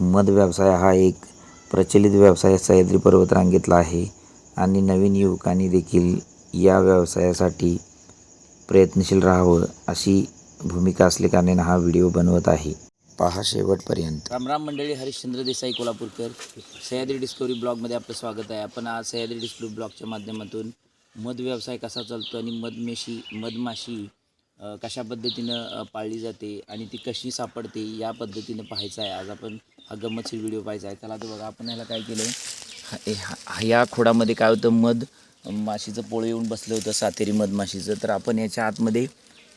मध व्यवसाय हा एक प्रचलित व्यवसाय सह्याद्री पर्वतरांगेतला आहे आणि नवीन युवकांनी देखील या व्यवसायासाठी प्रयत्नशील राहावं अशी भूमिका असल्याकारणाने हा व्हिडिओ बनवत आहे. पहा शेवटपर्यंत. रामराम मंडळी हरिश्चंद्र देसाई कोल्हापूरकर. सह्याद्री डिस्कवरी ब्लॉगमध्ये आपलं स्वागत आहे. आपण आज सह्याद्री डिस्कवरी ब्लॉगच्या माध्यमातून मध व्यवसाय कसा चालतो आणि मधमेशी मधमाशी कशा पद्धतीनं पाळली जाते आणि ती कशी सापडते या पद्धतीनं पाहायचं आहे. आज आपण गमतशीर व्हिडिओ पाहिजे आहे. त्याला तर बघा आपण ह्याला काय केलं आहे या खोडामध्ये काय होतं? मध माशीचं पोळं येऊन बसलं होतं सातेरी मधमाशीचं तर आपण याच्या आतमध्ये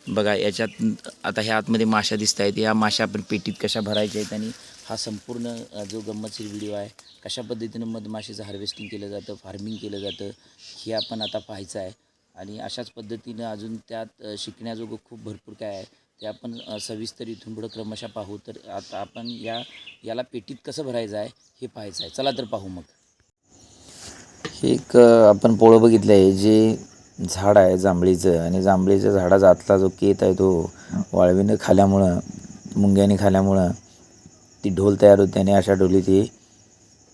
बघा याच्यात आता ह्या आतमध्ये माशा दिसत आहेत. या माशा आपण पेटीत कशा भरायच्या आहेत आणि हा संपूर्ण जो गंमतशीर व्हिडिओ आहे कशा पद्धतीनं मधमाशीचं हार्वेस्टिंग केलं जातं फार्मिंग केलं जातं हे आपण आता पाहायचं आहे. आणि अशाच पद्धतीनं अजून त्यात शिकण्याजोगं खूप भरपूर काय आहे. ते आपण सविस्तर इथून पुढं क्रमशः पाहू. तर आता आपण या याला पेटीत कसं भरायचं आहे हे पाहायचं आहे. चला तर पाहू मग. हे एक आपण पोळं बघितलं आहे जे झाड आहे जांभळीचं. आणि जांभळीच्या झाडाचा आतला जो केत आहे तो वाळवीनं खाल्यामुळं मुंग्याने खाल्यामुळं ती ढोल तयार होते आणि अशा ढोली ती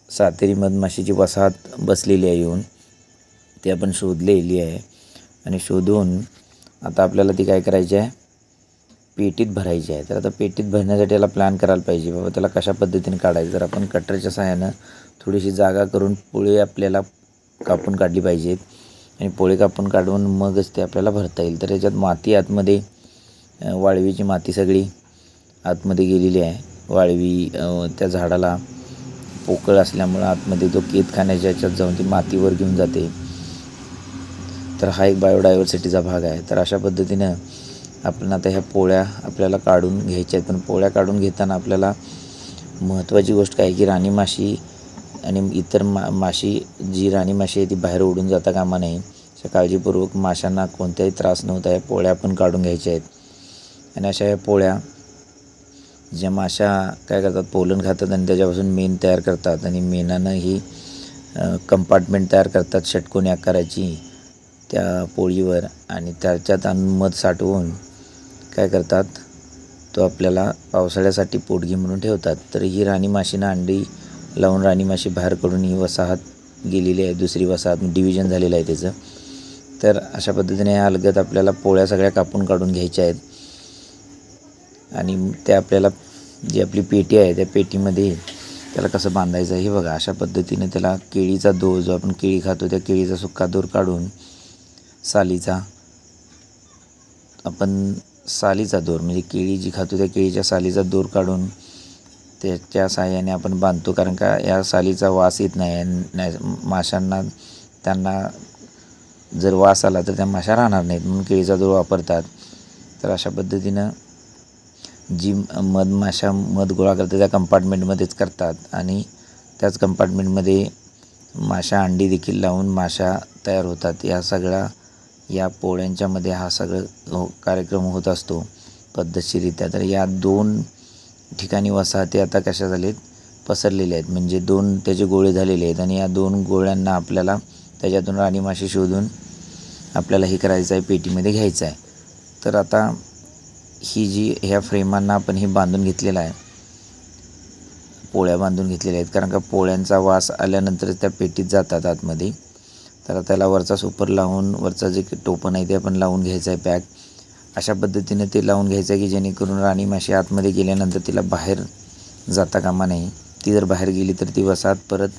सातेरी मधमाशीची वसाहत बसलेली आहे येऊन. ती आपण शोधलेली आहे. आणि शोधून आता आपल्याला ती काय करायची आहे? पेटीत भरायची आहे. तर आता पेटीत भरण्यासाठी याला प्लॅन करायला पाहिजे. बाबा त्याला कशा पद्धतीने काढायचं? तर आपण कटरच्या सहाय्यानं थोडीशी जागा करून पोळी आपल्याला कापून काढली पाहिजेत आणि पोळी कापून काढून मगच ते आपल्याला भरता येईल. तर याच्यात माती आतमध्ये वाळवीची माती सगळी आतमध्ये गेलेली आहे. वाळवी त्या झाडाला पोकळ असल्यामुळं आतमध्ये जो केत खाण्याच्या याच्यात जाऊन ती मातीवर घेऊन जाते. तर हा एक बायोडायव्हर्सिटीचा भाग आहे. तर अशा पद्धतीनं आपण आता ह्या पोळ्या आपल्याला काढून घ्यायच्या आहेत. पण पोळ्या काढून घेताना आपल्याला महत्त्वाची गोष्ट काय की राणी माशी आणि इतर मा माशी जी राणी माशी आहे ती बाहेर उडून जाता कामा नये. अशा काळजीपूर्वक माशांना कोणताही त्रास नव्हता या पोळ्या पण काढून घ्यायच्या आहेत. आणि अशा ह्या पोळ्या ज्या माशा काय करतात पोलन खातात आणि त्याच्यापासून मेण तयार करतात आणि मेनानं ही कंपार्टमेंट तयार करतात षटकोनी आकाराची त्या पोळीवर आणि त्याच्यात आणून मध साठवून काय करतात? तो आपल्याला पावसाळ्यासाठी पोटगी म्हणून ठेवतात. तर ही राणी माशीनं अंडी लावून राणी माशी बाहेर काढून ही वसाहत गेलेली आहे. दुसरी वसाहत डिव्हिजन झालेलं आहे त्याचं. तर अशा पद्धतीने या अलगत आपल्याला पोळ्या सगळ्या कापून काढून घ्यायच्या आहेत. आणि त्या आपल्याला जी आपली पेटी आहे त्या पेटीमध्ये त्याला कसं बांधायचं हे बघा. अशा पद्धतीने त्याला केळीचा दोर जो आपण केळी खातो त्या केळीचा सुक्का दोर काढून सालीचा आपण सालीचा दोर म्हणजे केळी जी खातो त्या केळीच्या सालीचा दोर काढून त्याच्या साहाय्याने आपण बांधतो. कारण का या सालीचा वास येत नाही नाही माशांना त्यांना जर वास आला तर त्या माशा राहणार नाहीत. म्हणून केळीचा दोर वापरतात. तर अशा पद्धतीनं जी मधमाशा मध गोळा करतात त्या कंपार्टमेंटमध्येच करतात. आणि त्याच कंपार्टमेंटमध्ये माशा अंडी देखील लावून माशा तयार होतात. या सगळ्या या पोळ्यांच्यामध्ये हा सगळं हो कार्यक्रम होत असतो. पद्धतशीरित्या. तर या दोन ठिकाणी वसाहती आता कशा झालेत? पसरलेल्या आहेत. म्हणजे दोन त्याचे गोळे झालेले आहेत आणि या दोन गोळ्यांना आपल्याला त्याच्यातून राणीमाशी शोधून आपल्याला हे करायचं आहे पेटीमध्ये घ्यायचं आहे. तर आता ही जी ह्या फ्रेमांना आपण हे बांधून घेतलेलं आहे. पोळ्या बांधून घेतलेल्या आहेत. कारण का पोळ्यांचा वास आल्यानंतर त्या पेटीत जातात आतमध्ये. तर त्याला वरचा सुपर लावून वरचा जे टोपण आहे ते आपण लावून घ्यायचं आहे पॅक. अशा पद्धतीने ते लावून घ्यायचं आहे की जेणेकरून राणी माशी आतमध्ये गेल्यानंतर तिला बाहेर जाता कामा नाही ती जर बाहेर गेली तर ती वसाहत परत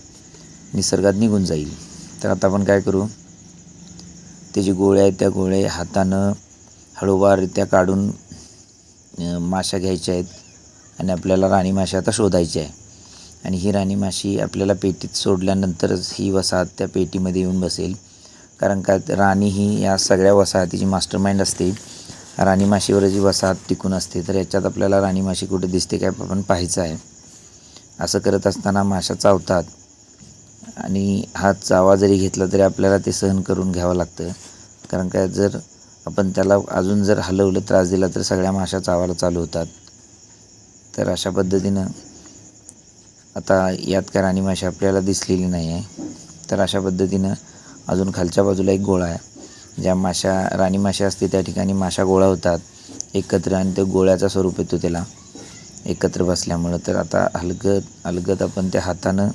निसर्गात निघून जाईल. तर आता आपण काय करू? ते जे गोळे आहेत त्या गोळे हातानं हळूवाररित्या काढून माशा घ्यायच्या आहेत आणि आपल्याला राणी माशा आता शोधायची आहे आणि ही राणी माशी आपल्याला पेटीत सोडल्यानंतरच ही वसाहत त्या पेटीमध्ये येऊन बसेल. कारण का राणी ही या सगळ्या वसाहतीची मास्टर माइंड असते. राणी माशीवर जी वसाहत टिकून असते तर याच्यात आपल्याला राणी माशी कुठे दिसते काय आपण पाहायचं आहे. असं करत असताना माशा चावतात. आणि हा चावा जरी घेतला तरी आपल्याला ते सहन करून घ्यावं लागतं. कारण काय जर आपण त्याला अजून जर हलवलं त्रास दिला तर सगळ्या माशा चावायला चालू होतात. तर अशा पद्धतीनं आता यात काय राणी माशी आपल्याला दिसलेली नाही आहे तर अशा पद्धतीनं अजून खालच्या बाजूला एक गोळा आहे. ज्या माशा राणी माशा असते त्या ठिकाणी माशा गोळा होतात. एकत्र आणि ते गोळ्याचा स्वरूप येतो त्याला. एकत्र बसल्यामुळं. तर आता हलगत हलगत आपण त्या हातानं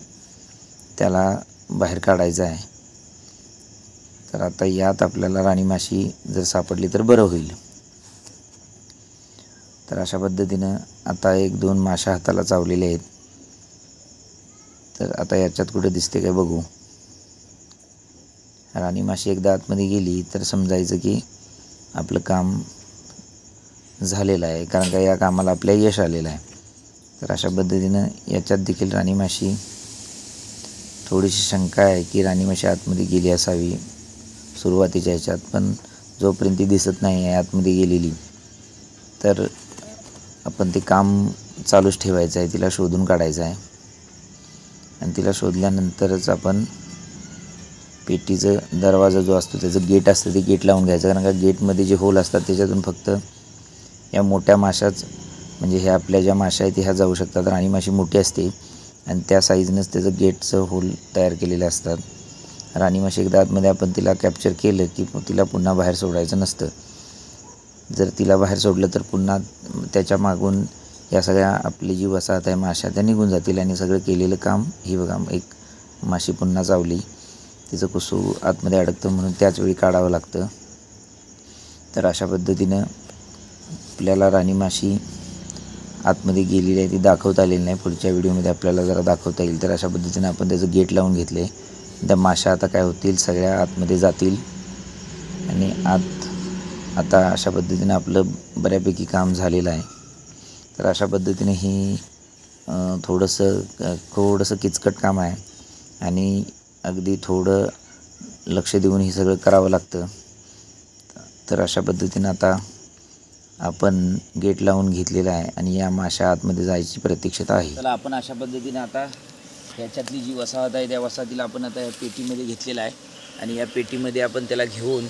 त्याला बाहेर काढायचं आहे. तर आता यात आपल्याला राणी माशी जर सापडली तर बरं होईल. तर अशा पद्धतीनं आता एक दोन माशा हाताला चावलेल्या आहेत. तर आता याच्यात कुठं दिसते काय बघू. राणी माशी एकदा आतमध्ये गेली तर समजायचं की आपलं काम झालेलं आहे. कारण का या कामाला आपल्या यश आलेलं आहे. तर अशा पद्धतीनं याच्यात देखील राणी माशी थोडीशी शंका आहे की राणी माशी आतमध्ये गेली असावी सुरुवातीच्या ह्याच्यात पण जोपर्यंत ती दिसत नाही आहे आतमध्ये गेलेली तर आपण ते काम चालूच ठेवायचं आहे तिला शोधून काढायचं आहे. आणि तिला शोधल्यानंतरच आपण पेटीचं दरवाजा जो असतो त्याचं गेट असतं ते गेट लावून घ्यायचं. कारण का गेटमध्ये जे होल असतात त्याच्यातून फक्त या मोठ्या माशाच म्हणजे ह्या आपल्या ज्या माशा आहेत ह्या जाऊ शकतात. राणी माशी मोठी असते आणि त्या साईजनंच त्याचं गेटचं होल तयार केलेले असतात. राणी माशी एकदा आतमध्ये आपण तिला कॅप्चर केलं की तिला पुन्हा बाहेर सोडायचं नसतं. जर तिला बाहेर सोडलं तर पुन्हा त्याच्या मागून या सगळ्या आपली जी वसाहत आहे माशा त्या निघून जातील आणि सगळं केलेलं काम ही बघा एक माशी पुन्हा चावली. तिचं कुसू आतमध्ये अडकतं म्हणून त्याचवेळी काढावं लागतं. तर अशा पद्धतीनं आपल्याला राणी माशी आतमध्ये गेलेली आहे ती दाखवता आलेली नाही. पुढच्या व्हिडिओमध्ये आपल्याला जरा दाखवता येईल. तर अशा पद्धतीनं आपण त्याचं गेट लावून घेतले. त्या माशा आता काय होतील? सगळ्या आतमध्ये जातील. आणि आत आता अशा पद्धतीनं आपलं बऱ्यापैकी काम झालेलं आहे. तर अशा पद्धतीने ही थोडंसं थोडंसं किचकट काम आहे. आणि अगदी थोडं लक्ष देऊन हे सगळं करावं लागतं. तर अशा पद्धतीनं आता आपण गेट लावून घेतलेलं आहे आणि या माशा आतमध्ये जायची प्रतीक्षता आहे. चला आपण अशा पद्धतीने आता ह्याच्यातली जी वसाहत आहे त्या वसाहतीला आपण आता या पेटीमध्ये घेतलेला आहे. आणि या पेटीमध्ये आपण त्याला घेऊन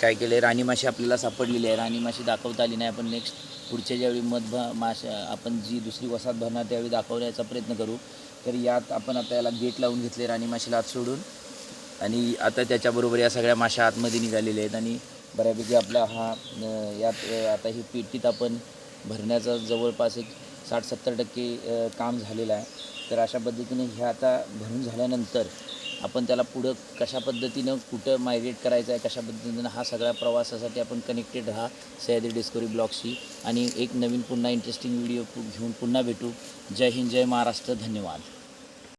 काय केलं आहे राणीमाशी आपल्याला सापडलेली आहे. राणी माशी दाखवता आली नाही. आपण नेक्स्ट पुढच्या ज्यावेळी मध भा माशा आपण जी दुसरी वसाहत भरणार त्यावेळी दाखवण्याचा प्रयत्न करू. तर यात आपण आता याला गेट लावून घेतले राणीमाशीला आत सोडून. आणि आता त्याच्याबरोबर या सगळ्या माशा आतमध्ये निघालेल्या आहेत. आणि बऱ्यापैकी आपला हा यात आता ही पेटीत आपण भरण्याचा जवळपास एक साठ सत्तर टक्के काम झालेलं आहे. तर अशा पद्धतीने ह्या आता भरून झाल्यानंतर आपण त्याला पुढं कशा पद्धतीनं कुठं मायग्रेट करायचं आहे कशा पद्धतीनं हा सगळ्या प्रवासासाठी आपण कनेक्टेड राहा सह्याद्री डिस्कवरी ब्लॉगशी आणि एक नवीन पुन्हा इंटरेस्टिंग व्हिडिओ घेऊन पुन्हा भेटू. जय हिंद जय महाराष्ट्र. धन्यवाद.